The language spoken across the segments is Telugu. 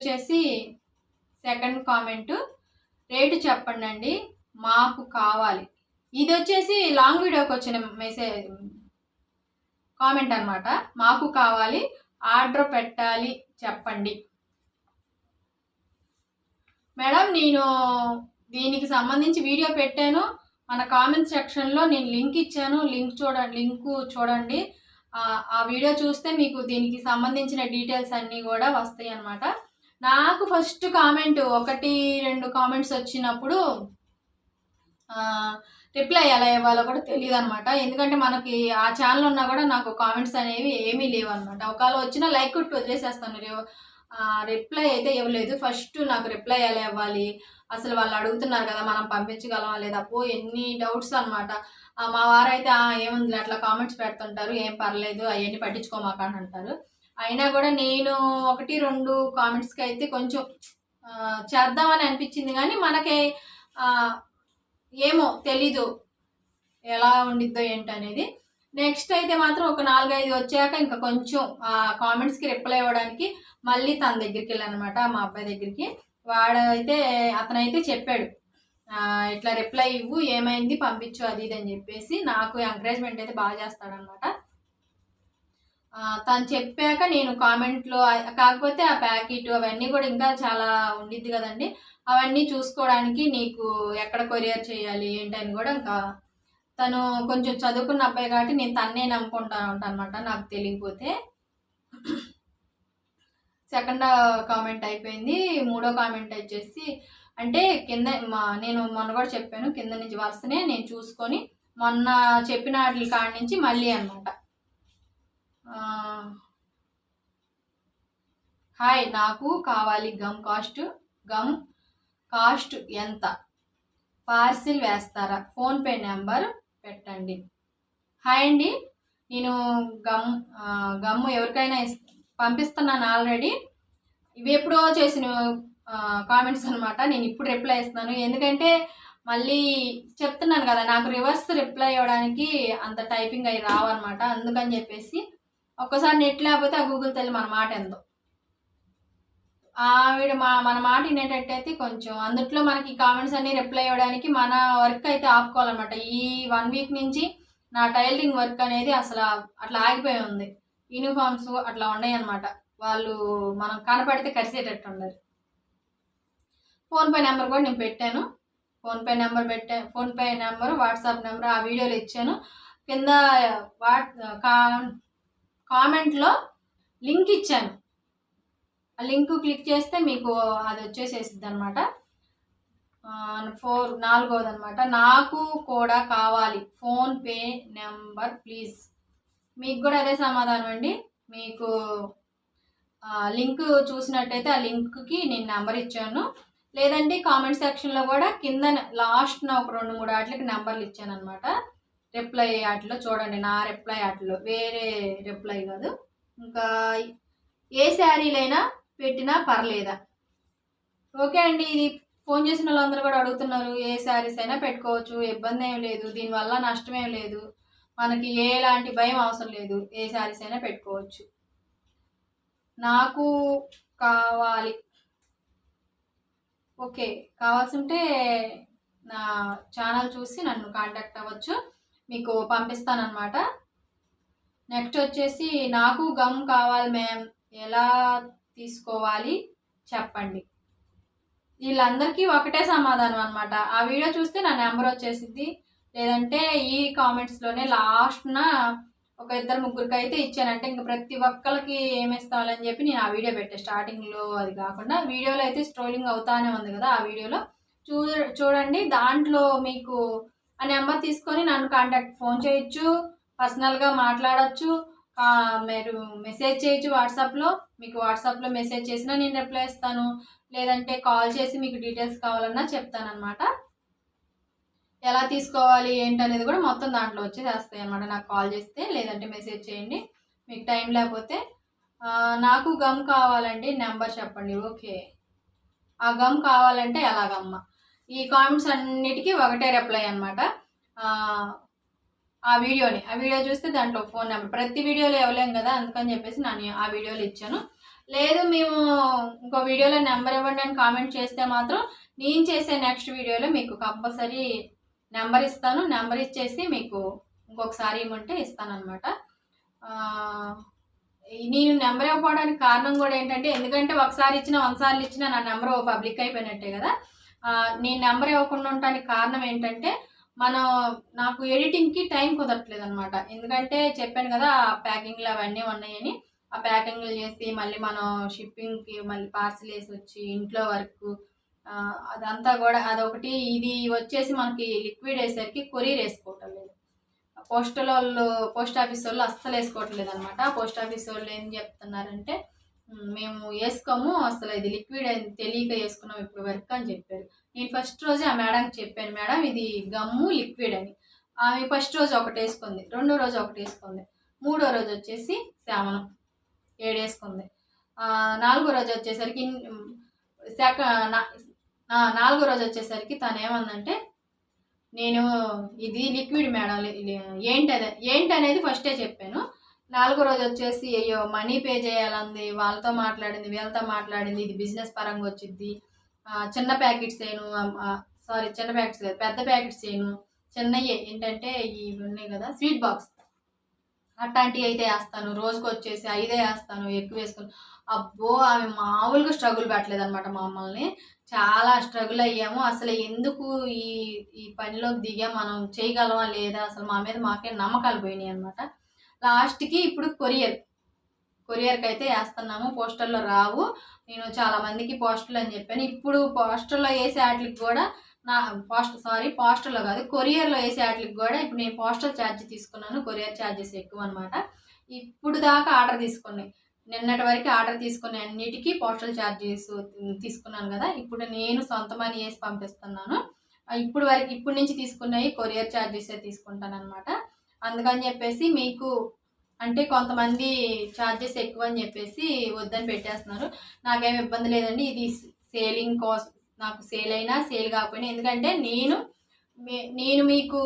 వచ్చేసి సెకండ్ కామెంట్. రేటు చెప్పండి అండి మాకు కావాలి. ఇది వచ్చేసి లాంగ్ వీడియోకి వచ్చిన మెసేజ్ కామెంట్ అనమాట మాకు కావాలి. ఆర్డర్ పెట్టాలి. చెప్పండి. మేడం నేను దీనికి సంబంధించి వీడియో పెట్టాను. మన కామెంట్ సెక్షన్లో నేను లింక్ ఇచ్చాను. లింక్ చూడండి లింక్ చూడండి. ఆ వీడియో చూస్తే మీకు దీనికి సంబంధించిన డీటెయిల్స్ అన్నీ కూడా వస్తాయి అన్నమాట నాకు ఫస్ట్ కామెంట్ ఒకటి రెండు కామెంట్స్ వచ్చినప్పుడు రిప్లై ఎలా ఇవ్వాలో కూడా తెలియదు అనమాట ఎందుకంటే మనకి ఆ ఛానల్ ఉన్నా కూడా నాకు కామెంట్స్ అనేవి ఏమీ లేవు అనమాట ఒకవేళ వచ్చినా లైక్ కొట్టి వదిలేసేస్తాను. రిప్లై అయితే ఇవ్వలేదు. ఫస్ట్ నాకు రిప్లై ఎలా ఇవ్వాలి? అసలు వాళ్ళు అడుగుతున్నారు కదా మనం పంపించగలమా లేదా? పో ఎన్ని డౌట్స్ అనమాట మా వారైతే ఏముంది అట్లా కామెంట్స్ పెడుతుంటారు. ఏం పర్లేదు అవన్నీ పట్టించుకోమాక అని అంటారు. అయినా కూడా నేను ఒకటి రెండు కామెంట్స్కి అయితే కొంచెం చేద్దామని అనిపించింది కానీ మనకి ఏమో తెలీదు ఎలా ఉండిద్దో ఏంటనేది నెక్స్ట్ అయితే మాత్రం ఒక నాలుగైదు వచ్చాక ఇంకా కొంచెం ఆ కామెంట్స్కి రిప్లై ఇవ్వడానికి మళ్ళీ తన దగ్గరికి వెళ్ళానమాట మా అబ్బాయి దగ్గరికి. వాడైతే అతనైతే చెప్పాడు ఇట్లా రిప్లై ఇవ్వు ఏమైంది పంపించు అది ఇది అని చెప్పేసి. నాకు ఎంకరేజ్మెంట్ అయితే బాగా చేస్తాడనమాట తను చెప్పాక నేను కామెంట్లో కాకపోతే ఆ ప్యాకెట్ అవన్నీ కూడా ఇంకా చాలా ఉండిద్ది కదండి. అవన్నీ చూసుకోవడానికి నీకు ఎక్కడ కొరియర్ చేయాలి ఏంటని కూడా ఇంకా తను కొంచెం చదువుకున్న అబ్బాయి కాబట్టి నేను తన్నే నమ్ముకుంటా ఉంటాను అనమాట నాకు తెలియకపోతే. సెకండ్ కామెంట్ అయిపోయింది మూడో కామెంట్ వచ్చేసి అంటే కింద మా నేను మొన్న కూడా చెప్పాను కింద నుంచి వరుసనే నేను చూసుకొని మొన్న చెప్పిన వాటి కాడి నుంచి మళ్ళీ అనమాట హాయ్ నాకు కావాలి గమ్ కాస్ట్. గమ్ కాస్ట్ ఎంత? పార్సిల్ వేస్తారా? ఫోన్పే నెంబర్ పెట్టండి. హాయ్ అండి నేను గమ్ గమ్ ఎవరికైనా పంపిస్తున్నాను ఆల్రెడీ. ఇవి ఎప్పుడో చేసిన కామెంట్స్ అనమాట నేను ఇప్పుడు రిప్లై ఇస్తున్నాను. ఎందుకంటే మళ్ళీ చెప్తున్నాను కదా నాకు రివర్స్ రిప్లై ఇవ్వడానికి అంత టైపింగ్ అవి రావన్నమాట. అందుకని చెప్పేసి ఒక్కసారి నెట్ లేకపోతే ఆ గూగుల్ తల్లి మన మాట ఎంతో ఆవిడ మా మన మాట వినేటట్టయితే కొంచెం అందుట్లో మనకి కామెంట్స్ అన్ని రిప్లై ఇవ్వడానికి మన వర్క్ అయితే ఆపుకోవాలన్నమాట. ఈ వన్ వీక్ నుంచి నా టైలరింగ్ వర్క్ అనేది అసలు అట్లా ఆగిపోయి ఉంది. యూనిఫామ్స్ అట్లా ఉన్నాయి అనమాట వాళ్ళు మనం కనపడితే కరిసేటట్టు ఉండరు ఫోన్పే నెంబర్ కూడా నేను పెట్టాను. ఫోన్పే నెంబర్ పెట్టా ఫోన్పే నెంబర్ వాట్సాప్ నెంబర్ ఆ వీడియోలు ఇచ్చాను. కింద వాట్ కామెంట్లో లింక్ ఇచ్చాను. ఆ లింక్ క్లిక్ చేస్తే మీకు అది వచ్చేసేసిద్ది అనమాట ఫోర్ నాలుగోది అనమాట నాకు కూడా కావాలి. PhonePe number please. మీకు కూడా అదే సమాధానం అండి. మీకు లింక్ చూసినట్టయితే ఆ లింక్కి నేను నెంబర్ ఇచ్చాను. లేదంటే కామెంట్ సెక్షన్లో కూడా కింద లాస్ట్న ఒక రెండు మూడు ఆటలకి నెంబర్లు ఇచ్చాను అనమాట రిప్లై యాట్లో చూడండి నా రిప్లై యాట్లో వేరే రిప్లై కాదు. ఇంకా ఏ శారీలైనా పెట్టినా పర్లేదా? ఓకే అండి ఇది ఫోన్ చేసిన వాళ్ళందరూ కూడా అడుగుతున్నారు ఏ శారీస్ అయినా పెట్టుకోవచ్చు ఇబ్బంది ఏం లేదు దీనివల్ల నష్టమేం లేదు మనకి ఎలాంటి భయం అవసరం లేదు ఏ శారీస్ అయినా పెట్టుకోవచ్చు. నాకు కావాలి. ఓకే కావాల్సి ఉంటే నా ఛానల్ చూసి నన్ను కాంటాక్ట్ అవ్వచ్చు. మీకు పంపిస్తానమాట నెక్స్ట్ వచ్చేసి నాకు గమ్ కావాలి మ్యామ్ ఎలా తీసుకోవాలి? చెప్పండి. వీళ్ళందరికీ ఒకటే సమాధానం అనమాట ఆ వీడియో చూస్తే నా నెంబర్ వచ్చేసిద్ది. లేదంటే ఈ కామెంట్స్లోనే లాస్ట్న ఒక ఇద్దరు ముగ్గురికి అయితే ఇచ్చానంటే ఇంక ప్రతి ఒక్కరికి ఏమేస్తామని చెప్పి నేను ఆ వీడియో పెట్టాను స్టార్టింగ్లో అది కాకుండా వీడియోలో అయితే స్ట్రోలింగ్ అవుతానే ఉంది కదా ఆ వీడియోలో. చూ చూడండి. దాంట్లో మీకు ఆ నెంబర్ తీసుకొని నన్ను కాంటాక్ట్ ఫోన్ చేయొచ్చు పర్సనల్గా మాట్లాడచ్చు మీరు మెసేజ్ చేయొచ్చు వాట్సాప్లో మీకు వాట్సాప్లో మెసేజ్ చేసినా నేను రిప్లై ఇస్తాను. లేదంటే కాల్ చేసి మీకు డీటెయిల్స్ కావాలన్నా చెప్తానమాట ఎలా తీసుకోవాలి ఏంటనేది కూడా మొత్తం దాంట్లో వచ్చేసేస్తాయి అనమాట నాకు కాల్ చేస్తే లేదంటే మెసేజ్ చేయండి. మీకు టైం లేకపోతే నాకు గమ్ కావాలండి నెంబర్ చెప్పండి. ఓకే. ఆ గమ్ కావాలంటే ఎలాగమ్మా? ఈ కామెంట్స్ అన్నిటికీ ఒకటే రిప్లై అనమాట ఆ వీడియోని ఆ వీడియో చూస్తే దాంట్లో ఫోన్ నెంబర్ ప్రతి వీడియోలో ఇవ్వలేం కదా అందుకని చెప్పేసి నేను ఆ వీడియోలు ఇచ్చాను. లేదు మేము ఇంకో వీడియోలో నెంబర్ ఇవ్వండి అని కామెంట్ చేస్తే మాత్రం నేను చేసే నెక్స్ట్ వీడియోలో మీకు కంపల్సరీ నెంబర్ ఇస్తాను. నెంబర్ ఇచ్చేసి మీకు ఇంకొకసారి ఇవ్వమంటే ఇస్తానమాట నేను నెంబర్ ఇవ్వడానికి కారణం కూడా ఏంటంటే ఎందుకంటే ఒకసారి ఇచ్చిన వన్సార్లు ఇచ్చిన నా నెంబర్ పబ్లిక్ అయిపోయినట్టే కదా. నేను నెంబర్ ఇవ్వకుండా ఉండటానికి కారణం ఏంటంటే మనం నాకు ఎడిటింగ్కి టైం కుదరట్లేదు అనమాట ఎందుకంటే చెప్పాను కదా ఆ ప్యాకింగ్లు అవన్నీ ఉన్నాయని. ఆ ప్యాకింగ్లు చేసి మళ్ళీ మనం షిప్పింగ్కి మళ్ళీ పార్సిల్ వేసి వచ్చి ఇంట్లో వర్క్ అదంతా కూడా అదొకటి. ఇది వచ్చేసి మనకి లిక్విడ్ వేసరికి కొరియర్ వేసుకోవటం లేదు. పోస్టల్ వాళ్ళు పోస్ట్ ఆఫీస్ వాళ్ళు అస్సలు వేసుకోవట్లేదు అనమాట పోస్ట్ ఆఫీస్ వాళ్ళు ఏం చెప్తున్నారంటే మేము వేసుకోము అసలు ఇది లిక్విడ్ అని తెలియక వేసుకున్నాం ఇప్పుడు వర్క్ అని చెప్పారు. నేను ఫస్ట్ రోజే ఆ మేడంకి చెప్పాను మేడం ఇది గమ్ము లిక్విడ్ అని. ఆమె ఫస్ట్ రోజు ఒకటి వేసుకుంది రెండో రోజు ఒకటి వేసుకుంది మూడో రోజు వచ్చేసి శామనం ఏడు వేసుకుంది. నాలుగో రోజు వచ్చేసరికి శాఖ నా- నాలుగో రోజు వచ్చేసరికి తను ఏమందంటే నేను ఇది లిక్విడ్ మేడం ఏంటి అదే ఏంటి అనేది ఫస్టే చెప్పాను. నాలుగో రోజు వచ్చేసి అయ్యో మనీ పే చేయాలంది. వాళ్ళతో మాట్లాడింది వీళ్ళతో మాట్లాడింది. ఇది బిజినెస్ పరంగా వచ్చింది చిన్న ప్యాకెట్స్ చేయను సారీ చిన్న ప్యాకెట్స్ కాదు పెద్ద ప్యాకెట్స్ చేయను చిన్నయ్యే ఏంటంటే ఇవి ఉన్నాయి కదా స్వీట్ బాక్స్. అట్లాంటివి అయితే వేస్తాను. రోజుకి వచ్చేసి ఐదే వేస్తాను ఎక్కువ వేసుకుని. అబ్బో ఆమె మామూలుగా స్ట్రగుల్ పెట్టలేదు అనమాట మమ్మల్ని చాలా స్ట్రగుల్ అయ్యాము. అసలు ఎందుకు ఈ ఈ పనిలోకి దిగా? మనం చేయగలమా లేదా? అసలు మా మీద మాకే నమ్మకాలు పోయినాయి అనమాట లాస్ట్కి ఇప్పుడు కొరియర్. కొరియర్కి అయితే వేస్తున్నాము పోస్టర్లో రావు. నేను చాలా మందికి పోస్టర్లు అని చెప్పాను. ఇప్పుడు పోస్టర్లో వేసే వాటికి కూడా నా పోస్టర్ సారీ పోస్టర్లో కాదు కొరియర్లో వేసే వాటికి కూడా ఇప్పుడు నేను పోస్టల్ ఛార్జ్ తీసుకున్నాను కొరియర్ ఛార్జెస్ ఎక్కువ అనమాట ఇప్పుడు దాకా ఆర్డర్ తీసుకున్నాయి నిన్నటి వరకు ఆర్డర్ తీసుకునే అన్నిటికీ పోస్టల్ ఛార్జెస్ తీసుకున్నాను కదా ఇప్పుడు నేను సొంత మనీ వేసి పంపిస్తున్నాను. ఇప్పుడు వరకు ఇప్పుడు నుంచి తీసుకున్నవి కొరియర్ ఛార్జెసే తీసుకుంటాను అనమాట అందుకని చెప్పేసి మీకు అంటే కొంతమంది ఛార్జెస్ ఎక్కువ అని చెప్పేసి వద్దని పెట్టేస్తున్నారు. నాకేం ఇబ్బంది లేదండి. ఇది సేలింగ్ కోసం నాకు సేల్ అయినా సేల్ కాకపోయినా. ఎందుకంటే నేను మీ- నేను మీకు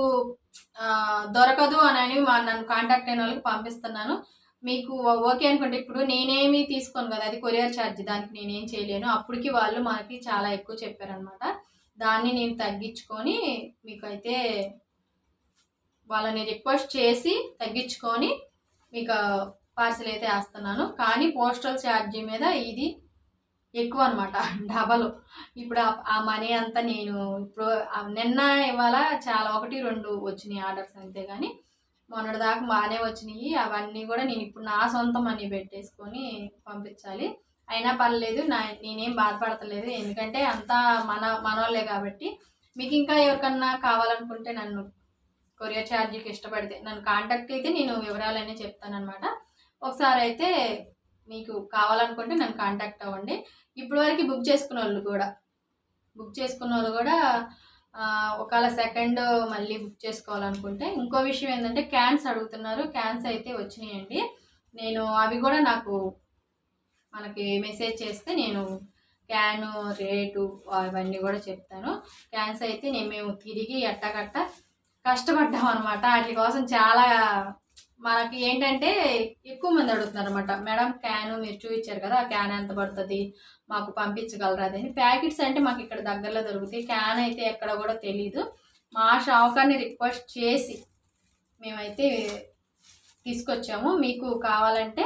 దొరకదు అని అని మా నన్ను కాంటాక్ట్ అయిన వాళ్ళకి పంపిస్తున్నాను. మీకు ఓకే అనుకుంటే ఇప్పుడు నేనేమి తీసుకోను కదా అది కొరియర్ ఛార్జ్ దానికి నేనేం చేయలేను. అప్పటికి వాళ్ళు మనకి చాలా ఎక్కువ చెప్పారనమాట దాన్ని నేను తగ్గించుకొని మీకు అయితే వాళ్ళని రిక్వెస్ట్ చేసి తగ్గించుకొని మీకు పార్సిల్ అయితే వేస్తున్నాను. కానీ పోస్టల్ ఛార్జీ మీద ఇది ఎక్కువ అనమాట డబల్ ఇప్పుడు ఆ- మనీ అంతా నేను ఇప్పుడు నిన్న ఇవాళ చాలా ఒకటి రెండు వచ్చినాయి ఆర్డర్స్ అంతే కానీ మొన్నటి దాకా బాగానే వచ్చినాయి. అవన్నీ కూడా నేను ఇప్పుడు నా సొంత మనీ పెట్టేసుకొని పంపించాలి. అయినా పర్లేదు నా నేనేం బాధపడతలేదు. ఎందుకంటే అంతా మన మనోళ్ళే కాబట్టి. మీకు ఇంకా ఎవరికన్నా కావాలనుకుంటే నన్ను కొరియర్ ఛార్జీకి ఇష్టపడితే నన్ను కాంటాక్ట్ అయితే నేను వివరాలన్నీ చెప్తానమాట ఒకసారి అయితే మీకు కావాలనుకుంటే నన్ను కాంటాక్ట్ అవ్వండి. ఇప్పటి వరకు బుక్ చేసుకున్న వాళ్ళు కూడా బుక్ చేసుకున్న వాళ్ళు కూడా ఒకవేళ సెకండ్ మళ్ళీ బుక్ చేసుకోవాలనుకుంటే ఇంకో విషయం ఏంటంటే క్యాన్స్ అడుగుతున్నారు. క్యాన్స్ అయితే వచ్చినాయండి. నేను అవి కూడా నాకు మనకి మెసేజ్ చేస్తే నేను క్యాను రేటు అవన్నీ కూడా చెప్తాను. క్యాన్స్ అయితే నేను మేము తిరిగి ఎట్టగట్ట కష్టపడ్డాం అనమాట వాటి కోసం చాలా మనకి ఏంటంటే ఎక్కువ మంది అడుగుతున్నారు అనమాట మేడం క్యాను మీరు చూపించారు కదా ఆ క్యాన్ ఎంత పడుతుంది? మాకు పంపించగలరా? అని. ప్యాకెట్స్ అంటే మాకు ఇక్కడ దగ్గరలో దొరుకుతాయి. క్యాన్ అయితే ఎక్కడ కూడా తెలీదు. మా షావుకాన్ని రిక్వెస్ట్ చేసి మేమైతే తీసుకొచ్చాము. మీకు కావాలంటే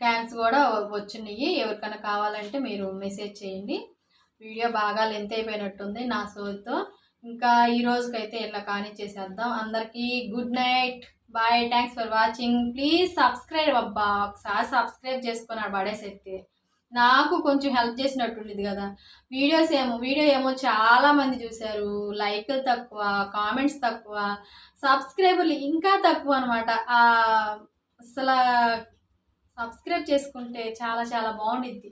క్యాన్స్ కూడా వచ్చినాయి. ఎవరికైనా కావాలంటే మీరు మెసేజ్ చేయండి. వీడియో బాగా లెంత్ అయిపోయినట్టుంది నా సోతో. ఇంకా ఈ రోజుకైతే ఇలా కానిచ్చేసేద్దాం. అందరికీ good night bye thanks for watching please subscribe అబ్బా ఒకసారి సబ్స్క్రైబ్ చేసుకున్నాడు పడేసెత్తే. నాకు కొంచెం హెల్ప్ చేసినట్టుండేది కదా. వీడియోస్ ఏమో వీడియో ఏమో చాలామంది చూశారు. లైక్లు తక్కువ కామెంట్స్ తక్కువ సబ్స్క్రైబర్లు ఇంకా తక్కువ అనమాట అసలు సబ్స్క్రైబ్ చేసుకుంటే చాలా చాలా బాగుండిద్ది.